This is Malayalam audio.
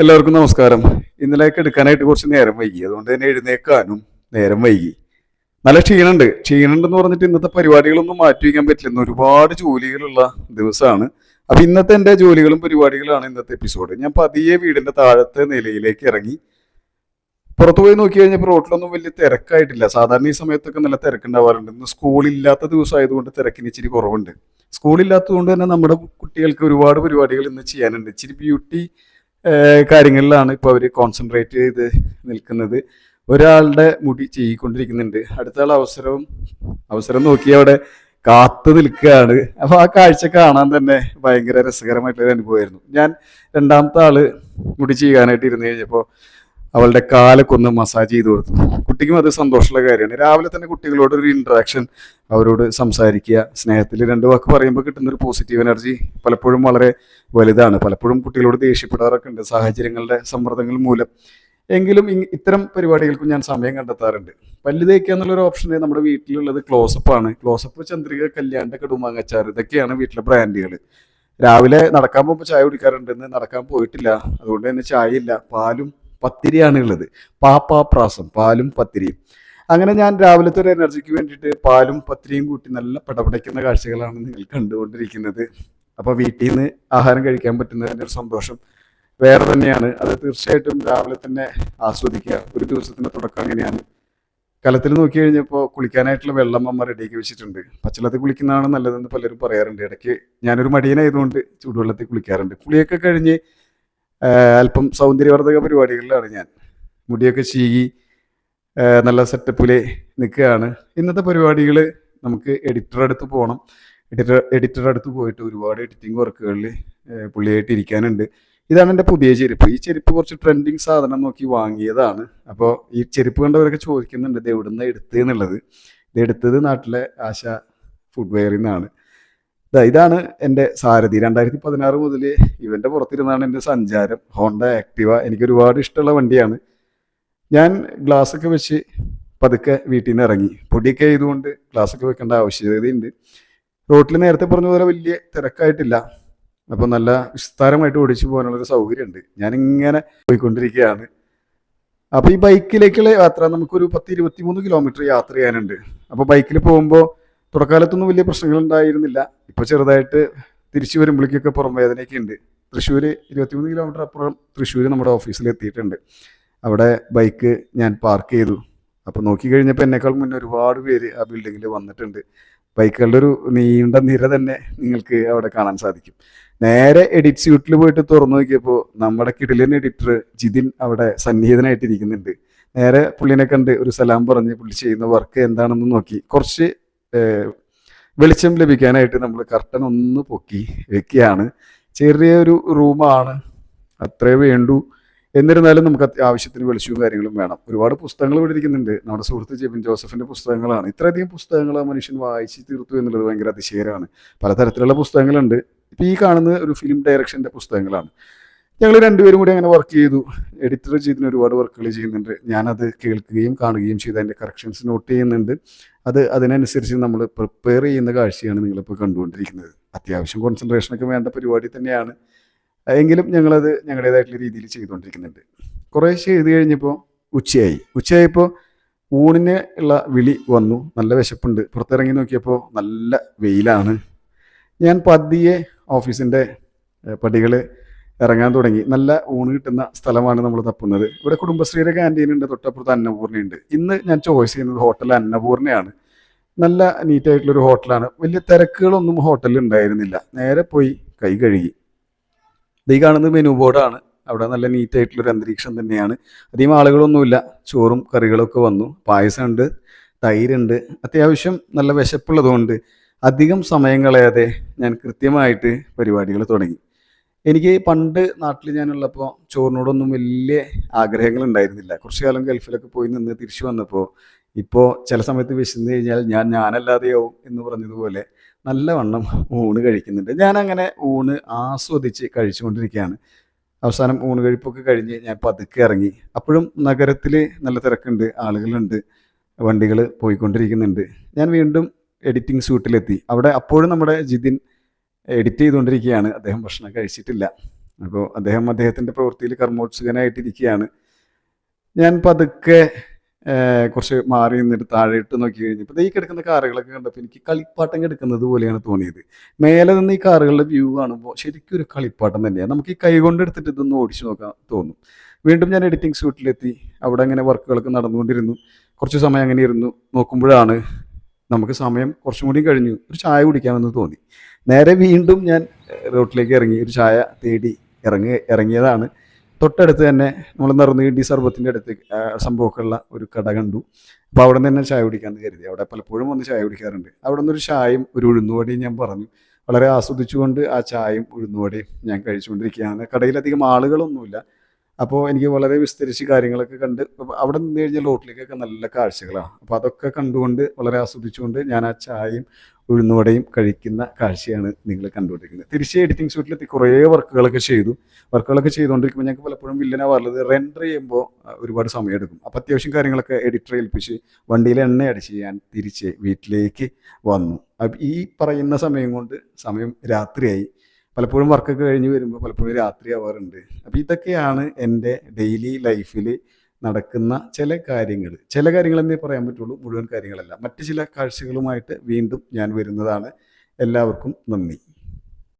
എല്ലാവർക്കും നമസ്കാരം. ഇന്നലേക്ക് എടുക്കാനായിട്ട് കുറച്ച് നേരം വൈകി. അതുകൊണ്ട് തന്നെ എഴുന്നേക്കാനും നേരം വൈകി. നല്ല ക്ഷീണുണ്ട് ക്ഷീണുണ്ടെന്ന് പറഞ്ഞിട്ട് ഇന്നത്തെ പരിപാടികളൊന്നും മാറ്റി വയ്ക്കാൻ പറ്റില്ല. ഒരുപാട് ജോലികളുള്ള ദിവസമാണ്. അപ്പൊ ഇന്നത്തെ എന്റെ ജോലികളും പരിപാടികളാണ് ഇന്നത്തെ എപ്പിസോഡ്. ഞാൻ പതിയെ വീടിന്റെ താഴത്തെ നിലയിലേക്ക് ഇറങ്ങി. പുറത്തു പോയി നോക്കി കഴിഞ്ഞപ്പോൾ റോട്ടിലൊന്നും വലിയ തിരക്കായിട്ടില്ല. സാധാരണ ഈ സമയത്തൊക്കെ നല്ല തിരക്കുണ്ടാവാറുണ്ട്. ഇന്ന് സ്കൂളില്ലാത്ത ദിവസമായതുകൊണ്ട് തിരക്കിന് ഇച്ചിരി കുറവുണ്ട്. സ്കൂളില്ലാത്തതുകൊണ്ട് തന്നെ നമ്മുടെ കുട്ടികൾക്ക് ഒരുപാട് പരിപാടികൾ ഇന്ന് ചെയ്യാനുണ്ട്. ഇച്ചിരി ബ്യൂട്ടി കാര്യങ്ങളിലാണ് ഇപ്പോൾ അവർ കോൺസെൻട്രേറ്റ് ചെയ്ത് നിൽക്കുന്നത്. ഒരാളുടെ മുടി ചെയ്യിക്കൊണ്ടിരിക്കുന്നുണ്ട് അടുത്ത ആൾ അവസരവും അവസരം നോക്കി അവിടെ കാത്തു നിൽക്കുകയാണ്. അപ്പോൾ ആ കാഴ്ച കാണാൻ തന്നെ ഭയങ്കര രസകരമായിട്ടുള്ള അനുഭവമായിരുന്നു. ഞാൻ രണ്ടാമത്തെ ആൾ മുടി ചെയ്യാനായിട്ട് ഇരുന്ന് കഴിഞ്ഞപ്പോൾ അവളുടെ കാലക്കൊന്ന് മസാജ് ചെയ്ത് കൊടുത്തു. കുട്ടിക്കും അത് സന്തോഷമുള്ള കാര്യമാണ്. രാവിലെ തന്നെ കുട്ടികളോട് ഒരു ഇൻട്രാക്ഷൻ അവരോട് സംസാരിക്കുക സ്നേഹത്തിൽ രണ്ട് വാക്ക് പറയുമ്പോൾ കിട്ടുന്ന ഒരു പോസിറ്റീവ് എനർജി പലപ്പോഴും വളരെ വലുതാണ്. പലപ്പോഴും കുട്ടികളോട് ദേഷ്യപ്പെടാറൊക്കെ ഉണ്ട്. സാഹചര്യങ്ങളുടെ സമ്മർദ്ദങ്ങൾ മൂലം. എങ്കിലും ഇത്തരം പരിപാടികൾക്കും ഞാൻ സമയം കണ്ടെത്താറുണ്ട്. പല്ല് തേക്കുക എന്നുള്ളൊരു ഓപ്ഷൻ നമ്മുടെ വീട്ടിലുള്ളത് ക്ലോസപ്പ് ആണ്. ക്ലോസപ്പ് ചന്ദ്രിക കല്യാണ്ട കടുമാങ്ങച്ചാർ ഇതൊക്കെയാണ് വീട്ടിലെ ബ്രാൻഡുകൾ രാവിലെ നടക്കാൻ പോകുമ്പോൾ ചായ കുടിക്കാറുണ്ടെന്ന് നടക്കാൻ പോയിട്ടില്ല. അതുകൊണ്ട് തന്നെ ചായ ഇല്ല. പാലും പത്തിരിയാണ് ഉള്ളത് പാപ്പാപ്രാസം പാലും പത്തിരിയും. അങ്ങനെ ഞാൻ രാവിലത്തെ ഒരു എനർജിക്ക് വേണ്ടിയിട്ട് പാലും പത്തിരിയും കൂട്ടി നല്ല പടപടയ്ക്കുന്ന കാഴ്ചകളാണ് നിങ്ങൾ കണ്ടുകൊണ്ടിരിക്കുന്നത്. അപ്പോൾ വീട്ടിൽ നിന്ന് ആഹാരം കഴിക്കാൻ പറ്റുന്നതിന്റെ ഒരു സന്തോഷം വേറെ തന്നെയാണ്. അത് തീർച്ചയായിട്ടും രാവിലെ തന്നെ ആസ്വദിക്കുക. ഒരു ദിവസത്തിന്റെ തുടക്കം അങ്ങനെയാണ് കലത്തിൽ നോക്കി കഴിഞ്ഞപ്പോൾ കുളിക്കാനായിട്ടുള്ള വെള്ളം അമ്മ റെഡിയാക്കി വെച്ചിട്ടുണ്ട്. പച്ചവെള്ളത്തിൽ കുളിക്കുന്നതാണ് നല്ലതെന്ന് പലരും പറയാറുണ്ട്. ഇടയ്ക്ക് ഞാനൊരു മടിയനായതുകൊണ്ട് ചൂടുവെള്ളത്തിൽ കുളിക്കാറുണ്ട്. കുളിയൊക്കെ കഴിഞ്ഞ് അല്പം സൗന്ദര്യവർദ്ധക പരിപാടികളിലാണ് ഞാൻ. മുടിയൊക്കെ ചീകി നല്ല സെറ്റപ്പിൽ നിൽക്കുകയാണ്. ഇന്നത്തെ പരിപാടികൾ നമുക്ക് എഡിറ്റർ അടുത്ത് പോകണം. എഡിറ്റർ എഡിറ്റർ അടുത്ത് പോയിട്ട് ഒരുപാട് എഡിറ്റിംഗ് വർക്കുകളിൽ പുള്ളിയായിട്ട് ഇരിക്കാനുണ്ട്. ഇതാണ് എന്റെ പുതിയ ചെരുപ്പ്. ഈ ചെരുപ്പ് കുറച്ച് ട്രെൻഡിങ് സാധനം നോക്കി വാങ്ങിയതാണ്. അപ്പോൾ ഈ ചെരുപ്പ് കണ്ടവരൊക്കെ ചോദിക്കുന്നുണ്ട് ഇത് എവിടുന്ന് എടുത്തത് എന്നുള്ളത്. ഇത് എടുത്തത് നാട്ടിലെ ആശ ഫുഡ്വെയറിൽ നിന്നാണ് ദാ ഇതാണ് എന്റെ സാരഥി. രണ്ടായിരത്തി പതിനാറ് മുതൽ ഇവന്റെ പുറത്തിരുന്നാണ് എന്റെ സഞ്ചാരം. Honda Activa. എനിക്ക് ഒരുപാട് ഇഷ്ടമുള്ള വണ്ടിയാണ്. ഞാൻ ഗ്ലാസ് ഒക്കെ വെച്ച് പതുക്കെ വീട്ടിൽ നിന്ന് ഇറങ്ങി. പൊടിയൊക്കെ ആയതുകൊണ്ട് ഗ്ലാസ് ഒക്കെ വെക്കേണ്ട ആവശ്യകതയുണ്ട്. റോട്ടിൽ നേരത്തെ പറഞ്ഞ പോലെ വലിയ തിരക്കായിട്ടില്ല. അപ്പോൾ നല്ല വിസ്താരമായിട്ട് ഓടിച്ചു പോകാനുള്ളൊരു സൗകര്യമുണ്ട്. ഞാനിങ്ങനെ പോയിക്കൊണ്ടിരിക്കുകയാണ്. അപ്പോൾ ഈ ബൈക്കിലേക്കുള്ള യാത്ര നമുക്കൊരു പത്ത് ഇരുപത്തിമൂന്ന് കിലോമീറ്റർ യാത്ര ചെയ്യാനുണ്ട്. അപ്പോൾ ബൈക്കിൽ പോകുമ്പോൾ തുടക്കാലത്തൊന്നും വലിയ പ്രശ്നങ്ങൾ ഉണ്ടായിരുന്നില്ല ഇപ്പോൾ ചെറുതായിട്ട് തിരിച്ചു വരുമ്പോഴേക്കൊക്കെ പുറം വേദനയൊക്കെ ഉണ്ട്. തൃശ്ശൂർ ഇരുപത്തിമൂന്ന് കിലോമീറ്റർ അപ്പുറം തൃശ്ശൂർ നമ്മുടെ ഓഫീസിൽ എത്തിയിട്ടുണ്ട്. അവിടെ ബൈക്ക് ഞാൻ പാർക്ക് ചെയ്തു. അപ്പോൾ നോക്കി കഴിഞ്ഞപ്പോൾ എന്നേക്കാൾ മുന്നേ ഒരുപാട് പേര് ആ ബിൽഡിങ്ങിൽ വന്നിട്ടുണ്ട്. ബൈക്കുകളുടെ ഒരു നീണ്ട നിര തന്നെ നിങ്ങൾക്ക് അവിടെ കാണാൻ സാധിക്കും. നേരെ എഡിറ്റ് സ്യൂട്ടിൽ പോയിട്ട് തുറന്നു നോക്കിയപ്പോൾ നമ്മുടെ കിടിലൻ എഡിറ്റർ ജിതിൻ അവിടെ സന്നിഹിതനായിട്ടിരിക്കുന്നുണ്ട്. നേരെ പുള്ളിനെ കണ്ട് ഒരു സലാം പറഞ്ഞ് പുള്ളി ചെയ്യുന്ന വർക്ക് എന്താണെന്ന് നോക്കി. കുറച്ച് വെളിച്ചം ലഭിക്കാനായിട്ട് നമ്മൾ കർട്ടൻ ഒന്ന് പൊക്കി വെക്കുകയാണ്. ചെറിയൊരു റൂമാണ്. അത്രേ വേണ്ടൂ. എന്നിരുന്നാലും നമുക്ക് അത്യാവശ്യത്തിന് വെളിച്ചവും കാര്യങ്ങളും വേണം. ഒരുപാട് പുസ്തകങ്ങൾ ഇവിടെ ഇരിക്കുന്നുണ്ട്. നമ്മുടെ സുഹൃത്ത് ജെബിൻ ജോസഫിന്റെ പുസ്തകങ്ങളാണ്. ഇത്രയധികം പുസ്തകങ്ങൾ ആ മനുഷ്യൻ വായിച്ച് തീർത്തു എന്നുള്ളത് ഭയങ്കര അതിശയകരമാണ്. പലതരത്തിലുള്ള പുസ്തകങ്ങളുണ്ട്. ഇപ്പം ഈ കാണുന്ന ഒരു ഫിലിം ഡയറക്ഷന്റെ പുസ്തകങ്ങളാണ്. ഞങ്ങൾ രണ്ടുപേരും കൂടി അങ്ങനെ വർക്ക് ചെയ്തു. എഡിറ്റർ ചെയ്തിന് ഒരുപാട് വർക്കുകൾ ചെയ്യുന്നുണ്ട്. ഞാനത് കേൾക്കുകയും കാണുകയും ചെയ്ത്. അതിന്റെ കറക്ഷൻസ് നോട്ട് ചെയ്യുന്നുണ്ട്. അത് അതിനനുസരിച്ച് നമ്മൾ പ്രിപ്പയർ ചെയ്യുന്ന കാഴ്ചയാണ് നിങ്ങളിപ്പോൾ കണ്ടുകൊണ്ടിരിക്കുന്നത്. അത്യാവശ്യം കോൺസെൻട്രേഷനൊക്കെ വേണ്ട പരിപാടി തന്നെയാണ്. എങ്കിലും ഞങ്ങളത് ഞങ്ങളുടേതായിട്ടുള്ള രീതിയിൽ ചെയ്തുകൊണ്ടിരിക്കുന്നുണ്ട്. കുറേശ്ശെ ചെയ്ത് കഴിഞ്ഞപ്പോൾ ഉച്ചയായി. ഉച്ചയായപ്പോൾ ഊണിന് ഉള്ള വിളി വന്നു. നല്ല വിശപ്പുണ്ട്. പുറത്തിറങ്ങി നോക്കിയപ്പോൾ നല്ല വെയിലാണ്. ഞാൻ പതിയെ ഓഫീസിന്റെ പടികൾ ഇറങ്ങാൻ തുടങ്ങി. നല്ല ഊണ് കിട്ടുന്ന സ്ഥലമാണ് നമ്മൾ തപ്പുന്നത്. ഇവിടെ കുടുംബശ്രീയുടെ ക്യാന്റീൻ ഉണ്ട് തൊട്ടപ്പുറത്ത് അന്നപൂർണയുണ്ട് ഇന്ന് ഞാൻ ചോയ്സ് ചെയ്യുന്നത് ഹോട്ടൽ അന്നപൂർണയാണ് നല്ല നീറ്റായിട്ടുള്ളൊരു ഹോട്ടലാണ്. വലിയ തിരക്കുകളൊന്നും ഹോട്ടലിൽ ഉണ്ടായിരുന്നില്ല. നേരെ പോയി കൈ കഴുകി. ഇത് ഈ കാണുന്നത് മെനു ബോർഡാണ് അവിടെ നല്ല നീറ്റായിട്ടുള്ളൊരു അന്തരീക്ഷം തന്നെയാണ്. അധികം ആളുകളൊന്നുമില്ല. ചോറും കറികളൊക്കെ വന്നു. പായസമുണ്ട് തൈരുണ്ട്. അത്യാവശ്യം നല്ല വിശപ്പുള്ളതുകൊണ്ട് അധികം സമയം കളയാതെ ഞാൻ കൃത്യമായിട്ട് പരിപാടികൾ തുടങ്ങി. എനിക്ക് പണ്ട് നാട്ടിൽ ഞാനുള്ളപ്പോൾ ചോറിനോടൊന്നും വലിയ ആഗ്രഹങ്ങൾ ഉണ്ടായിരുന്നില്ല കുറച്ചു കാലം ഗൾഫിലൊക്കെ പോയി നിന്ന് തിരിച്ചു വന്നപ്പോൾ ഇപ്പോൾ ചില സമയത്ത് വിശന്ന് കഴിഞ്ഞാൽ ഞാൻ ഞാനല്ലാതെയാവും എന്ന് പറഞ്ഞതുപോലെ നല്ലവണ്ണം ഊണ് കഴിക്കുന്നുണ്ട്. ഞാനങ്ങനെ ഊണ് ആസ്വദിച്ച് കഴിച്ചുകൊണ്ടിരിക്കുകയാണ്. അവസാനം ഊണ് കഴിപ്പൊക്കെ കഴിഞ്ഞ് ഞാൻ പതുക്കെ ഇറങ്ങി. അപ്പോഴും നഗരത്തിൽ നല്ല തിരക്കുണ്ട് ആളുകളുണ്ട് വണ്ടികൾ പോയിക്കൊണ്ടിരിക്കുന്നുണ്ട്. ഞാൻ വീണ്ടും എഡിറ്റിംഗ് സ്യൂട്ടിലെത്തി അവിടെ അപ്പോഴും നമ്മുടെ ജിതിൻ എഡിറ്റ് ചെയ്തുകൊണ്ടിരിക്കുകയാണ്. അദ്ദേഹം ഭക്ഷണം കഴിച്ചിട്ടില്ല. അപ്പോൾ അദ്ദേഹം അദ്ദേഹത്തിന്റെ പ്രവൃത്തിയിൽ കർമ്മോത്സുകനായിട്ടിരിക്കുകയാണ്. ഞാൻ പതുക്കെ കുറച്ച് മാറി നിന്നിട്ട് താഴെ ഇട്ട് നോക്കി കഴിഞ്ഞപ്പോൾ ഈ കിടക്കുന്ന കാറുകളൊക്കെ കണ്ടപ്പോൾ എനിക്ക് കളിപ്പാട്ടം കിടക്കുന്നത് പോലെയാണ് തോന്നിയത്. മേലെ നിന്ന് ഈ കാറുകളുടെ വ്യൂ കാണുമ്പോൾ ശരിക്കും ഒരു കളിപ്പാട്ടം തന്നെയാണ് നമുക്ക് ഈ കൈ കൊണ്ട് എടുത്തിട്ട് ഓടിച്ചു നോക്കാൻ തോന്നും. വീണ്ടും ഞാൻ എഡിറ്റിംഗ് സ്യൂട്ടിലെത്തി അവിടെ അങ്ങനെ വർക്കുകളൊക്കെ നടന്നുകൊണ്ടിരുന്നു. കുറച്ച് സമയം അങ്ങനെ ഇരുന്നു. നോക്കുമ്പോഴാണ് നമുക്ക് സമയം കുറച്ചും കൂടി കഴിഞ്ഞു. ഒരു ചായ കുടിക്കാമെന്ന് തോന്നി. നേരെ വീണ്ടും ഞാൻ റോട്ടിലേക്ക് ഇറങ്ങി. ഒരു ചായ തേടി ഇറങ്ങി ഇറങ്ങിയതാണ്. തൊട്ടടുത്ത് തന്നെ നമ്മൾ നിറഞ്ഞീണ്ടി സർബത്തിന്റെ അടുത്ത് സംഭവമൊക്കെയുള്ള ഒരു കട കണ്ടു. അപ്പോൾ അവിടെ നിന്ന് തന്നെ ചായ കുടിക്കാമെന്ന് കരുതി. അവിടെ പലപ്പോഴും വന്ന് ചായ കുടിക്കാറുണ്ട്. അവിടെ നിന്ന് ഒരു ചായയും ഒരു ഉഴുന്നുവടയും ഞാൻ പറഞ്ഞു. വളരെ ആസ്വദിച്ചുകൊണ്ട് ആ ചായയും ഉഴുന്നുവടയും ഞാൻ കഴിച്ചുകൊണ്ടിരിക്കുകയാണ്. കടയിലധികം ആളുകളൊന്നുമില്ല. അപ്പോൾ എനിക്ക് വളരെ വിസ്തരിച്ച് കാര്യങ്ങളൊക്കെ കണ്ട് അവിടെ നിന്ന് കഴിഞ്ഞാൽ റോട്ടിലേക്കൊക്കെ നല്ല കാഴ്ചകളാണ്. അപ്പോൾ അതൊക്കെ കണ്ടുകൊണ്ട് വളരെ ആസ്വദിച്ചുകൊണ്ട് ഞാൻ ആ ചായയും ഉഴുന്നുവടയും കഴിക്കുന്ന കാഴ്ചയാണ് നിങ്ങൾ കണ്ടുകൊണ്ടിരിക്കുന്നത്. തിരിച്ച് എഡിറ്റിംഗ് സൂട്ടിൽ കുറേ വർക്കുകളൊക്കെ ചെയ്തു. വർക്കുകളൊക്കെ ചെയ്തുകൊണ്ടിരിക്കുമ്പോൾ ഞങ്ങൾക്ക് പലപ്പോഴും വില്ലനാവാറുള്ളത് റെൻഡർ ചെയ്യുമ്പോൾ ഒരുപാട് സമയം എടുക്കും. അപ്പോൾ അത്യാവശ്യം കാര്യങ്ങളൊക്കെ എഡിറ്റർ ഏൽപ്പിച്ച് വണ്ടിയിൽ എണ്ണ അടിച്ച് ഞാൻ തിരിച്ച് വീട്ടിലേക്ക് വന്നു. ഈ പറയുന്ന സമയം കൊണ്ട് സമയം രാത്രിയായി. പലപ്പോഴും വർക്കൊക്കെ കഴിഞ്ഞ് വരുമ്പോൾ പലപ്പോഴും രാത്രി ആവാറുണ്ട്. അപ്പോൾ ഇതൊക്കെയാണ് എന്റെ ഡെയിലി ലൈഫിൽ നടക്കുന്ന ചില കാര്യങ്ങൾ. ചില കാര്യങ്ങൾ എന്നേ പറയാൻ പറ്റുള്ളൂ. മുഴുവൻ കാര്യങ്ങളല്ല. മറ്റ് ചില കാഴ്ചകളുമായിട്ട് വീണ്ടും ഞാൻ വരുന്നതാണ്. എല്ലാവർക്കും നന്ദി.